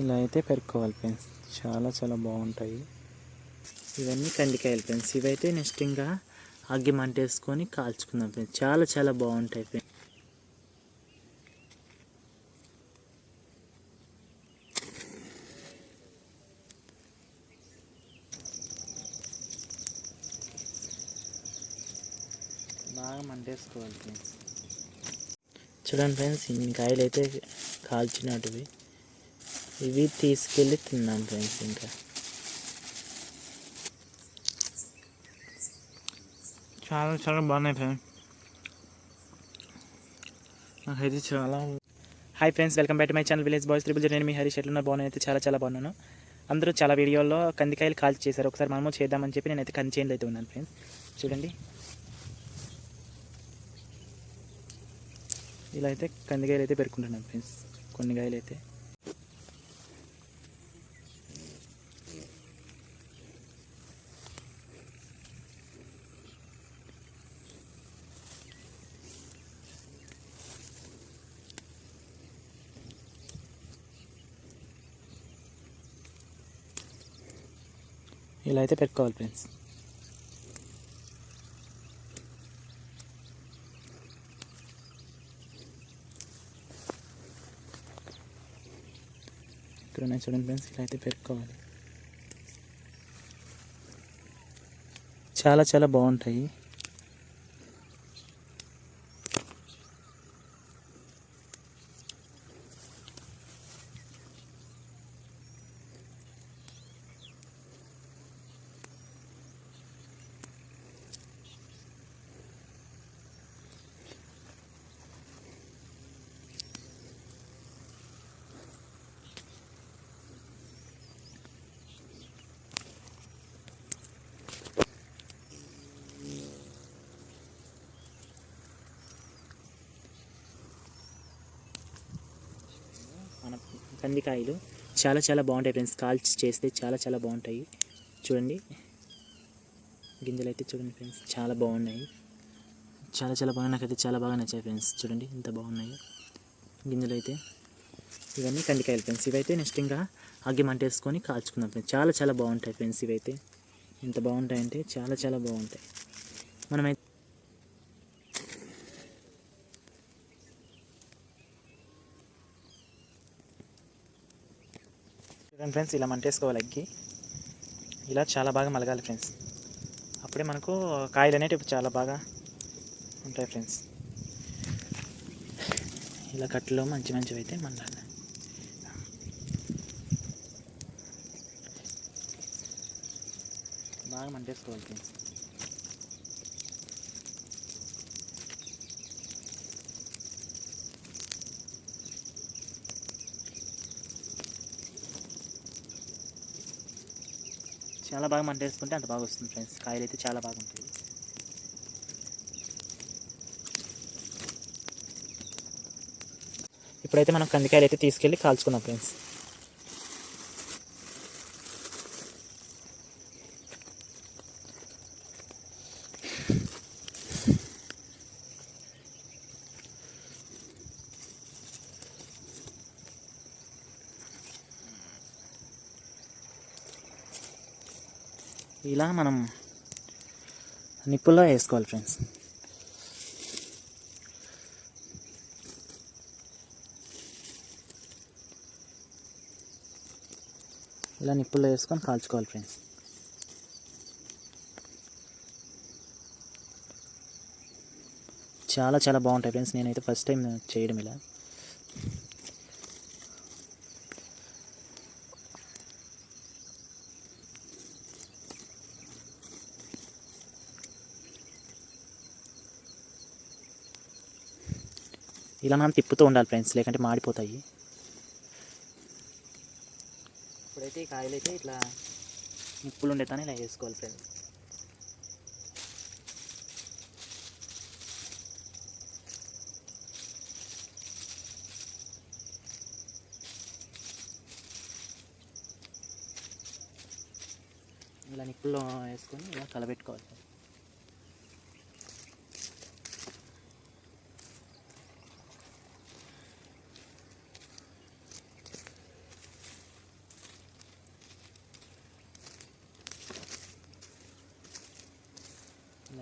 ఇలా అయితే పెరుక్కోవాలి ఫ్రెండ్స్. చాలా చాలా బాగుంటాయి. ఇవన్నీ కందికాయలు ఫ్రెండ్స్. ఇవైతే నెక్స్ట్ ఇంకా అగ్గి మంటేసుకొని కాల్చుకుందాం ఫ్రెండ్స్. చాలా చాలా బాగుంటాయి ఫ్రెండ్స్. బాగా మంటేసుకోవాలి ఫ్రెండ్స్. చూడండి ఫ్రెండ్స్ ఇన్ని కాయలు అయితే కాల్చినటివి ఇవి తీసుకెళ్ళి తిన్నాం ఫ్రెండ్స్ ఇంకా. చాలా చాలా బాగున్నాయి ఫ్రెండ్స్. నాకైతే చాలా hi friends welcome back to my channel village boys triple నేను మీ హరీష్. ఎట్లున్నా బాగున్నాయి అయితే చాలా చాలా బాగున్నాను. అందరూ చాలా వీడియోల్లో కందికాయలు కాల్చి చేశారు. ఒకసారి మనము చేద్దామని చెప్పి నేనైతే కంచేయంలో అయితే ఉన్నాను ఫ్రెండ్స్ చూడండి. ఇలా అయితే కందికాయలు అయితే పెరుకుంటున్నాను ఫ్రెండ్స్ కొన్ని కాయలు అయితే. ఇలా అయితే పెట్టుకోవాలి ఫ్రెండ్స్. ఇక్కడ ఉన్నాయి చూడండి ఫ్రెండ్స్ ఇలా అయితే పెట్టుకోవాలి. చాలా చాలా బాగుంటాయి మన కందికాయలు. చాలా చాలా బాగుంటాయి ఫ్రెండ్స్ కాల్చి చేస్తే చాలా చాలా బాగుంటాయి. చూడండి. గింజలు అయితే చూడండి ఫ్రెండ్స్ చాలా బాగున్నాయి. చాలా చాలా బాగా నాకైతే చాలా బాగా నచ్చాయి ఫ్రెండ్స్ చూడండి ఇంత బాగున్నాయి. గింజలు అయితే ఇవన్నీ కందికాయలు ఫ్రెండ్స్ ఇవైతే నెక్స్ట్ ఇంకా అగ్గి మంటేసుకొని కాల్చుకుందాం ఫ్రెండ్స్ చాలా చాలా బాగుంటాయి ఫ్రెండ్స్ ఇవైతే. ఎంత బాగుంటాయంటే చాలా చాలా బాగుంటాయి. మనమైతే చూడండి ఫ్రెండ్స్ ఇలా మంటేసుకోవాలి అగ్గి. ఇలా చాలా బాగా మలగాలి ఫ్రెండ్స్ అప్పుడే మనకు కాయలు అనేటివి చాలా బాగా ఉంటాయి ఫ్రెండ్స్ ఇలా కట్టలో మంచి మంచివి అయితే మండాలి బాగా మంటేసుకోవాలి ఫ్రెండ్స్ చాలా బాగా మంట వేసుకుంటే అంత బాగా వస్తుంది ఫ్రెండ్స్ కాయలు అయితే చాలా బాగుంటుంది ఇప్పుడైతే మనం కందికాయలు అయితే తీసుకెళ్ళి కాల్చుకున్నాం ఫ్రెండ్స్ ఇలా మనం నిప్పుల్లో వేసుకోవాలి ఫ్రెండ్స్. ఇలా నిప్పుల్లో వేసుకొని కాల్చుకోవాలి ఫ్రెండ్స్. చాలా చాలా బాగుంటాయి ఫ్రెండ్స్. నేనైతే ఫస్ట్ టైం చేయడం ఇలా. ఇలా మనం తిప్పుతూ ఉండాలి ఫ్రెండ్స్ లేకంటే మాడిపోతాయి. ఇప్పుడైతే ఈ కాయలు అయితే ఇట్లా నిప్పులు ఉండేతానే ఇలా వేసుకోవాలి ఫ్రెండ్స్ ఇలా నిప్పుల్లో వేసుకొని ఇలా కలబెట్టుకోవాలి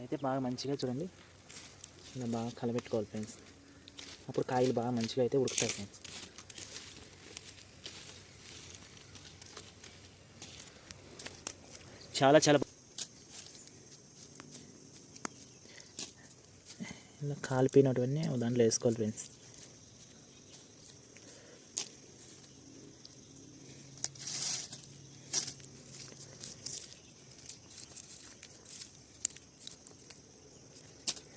అయితే బాగా మంచిగా చూడండి. ఇలా బాగా కలబెట్టుకోవాలి ఫ్రెండ్స్. అప్పుడు కాయలు బాగా మంచిగా అయితే ఉడుకుతాయి ఫ్రెండ్స్. చాలా చాలా ఇలా కాలిపోయినటువన్నీ దాంట్లో వేసుకోవాలి ఫ్రెండ్స్.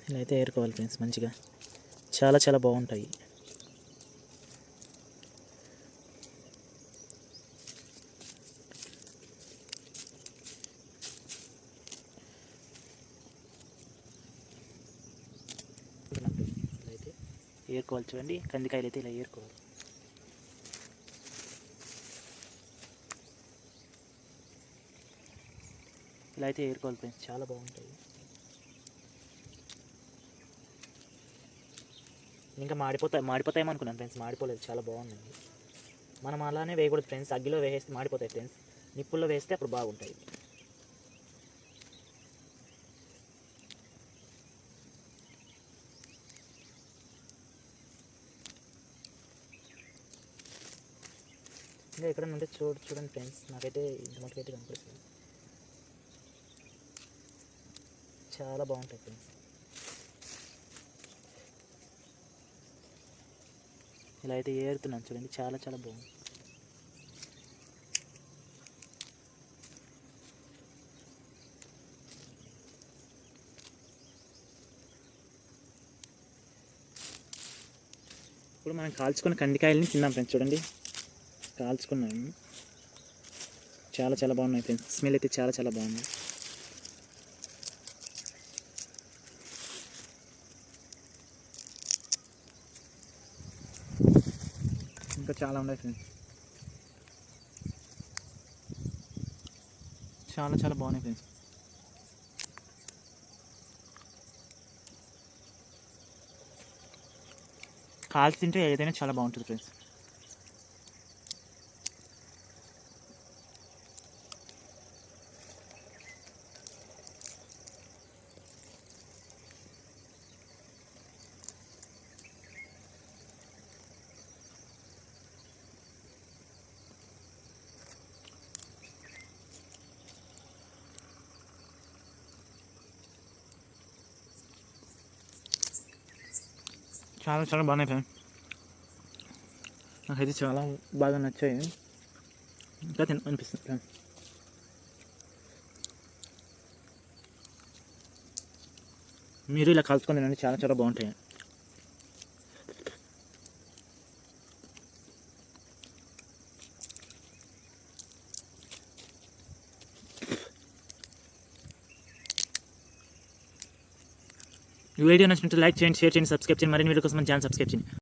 ఇలా అయితే ఏరుకోవాలి ఫ్రెండ్స్ మంచిగా. చాలా చాలా బాగుంటాయి. ఏరుకోవాలి చూడండి. కందికాయలు అయితే ఇలా ఏరుకోవాలి. ఇలా అయితే ఏరుకోవాలి ఫ్రెండ్స్. చాలా బాగుంటాయి. ఇంకా మాడిపోతాయి మాడిపోతాయేమో అనుకున్నాను ఫ్రెండ్స్ మాడిపోలేదు చాలా బాగుంది. మనం అలానే వేయకూడదు ఫ్రెండ్స్ అగ్గిలో వేసేస్తే మాడిపోతాయి ఫ్రెండ్స్ నిప్పుల్లో వేస్తే అప్పుడు బాగుంటాయి. ఇంకా ఎక్కడ ఉంటే చూడు చూడండి ఫ్రెండ్స్ నాకైతే ఇంత మటుకైతే కనిపిస్తుంది చాలా బాగుంటాయి ఫ్రెండ్స్ ఇలా అయితే ఏరుతున్నాను చూడండి చాలా చాలా బాగుంది. ఇప్పుడు మనం కాల్చుకున్న కందికాయలని తిన్నాం ఫ్రెండ్స్ చూడండి. కాల్చుకున్నాము. చాలా చాలా బాగున్నాయి ఫ్రెండ్స్ స్మెల్ అయితే చాలా చాలా బాగుంది ఇంకా చాలా ఉన్నాయి ఫ్రెండ్స్ చాలా చాలా బాగున్నాయి ఫ్రెండ్స్ కాల్చి తింటే ఏదైనా చాలా బాగుంటుంది ఫ్రెండ్స్ చాలా చాలా బాగున్నాయి ఫ్రెండ్ నాకైతే చాలా బాగా నచ్చాయి. ఇంకా తిన అనిపిస్తుంది. ఫ్రెండ్ మీరు ఇలా కలుసుకొని తినండి చాలా చాలా బాగుంటాయి. ఈ వీడియో నచ్చినట్టు లైక్ చేయండి షేర్ చేయండి సబ్స్క్రైబ్ చేయండి. మరిన్ని వీడియో కోసం మన ఛానల్ సబ్స్క్రైబ్ చేయండి.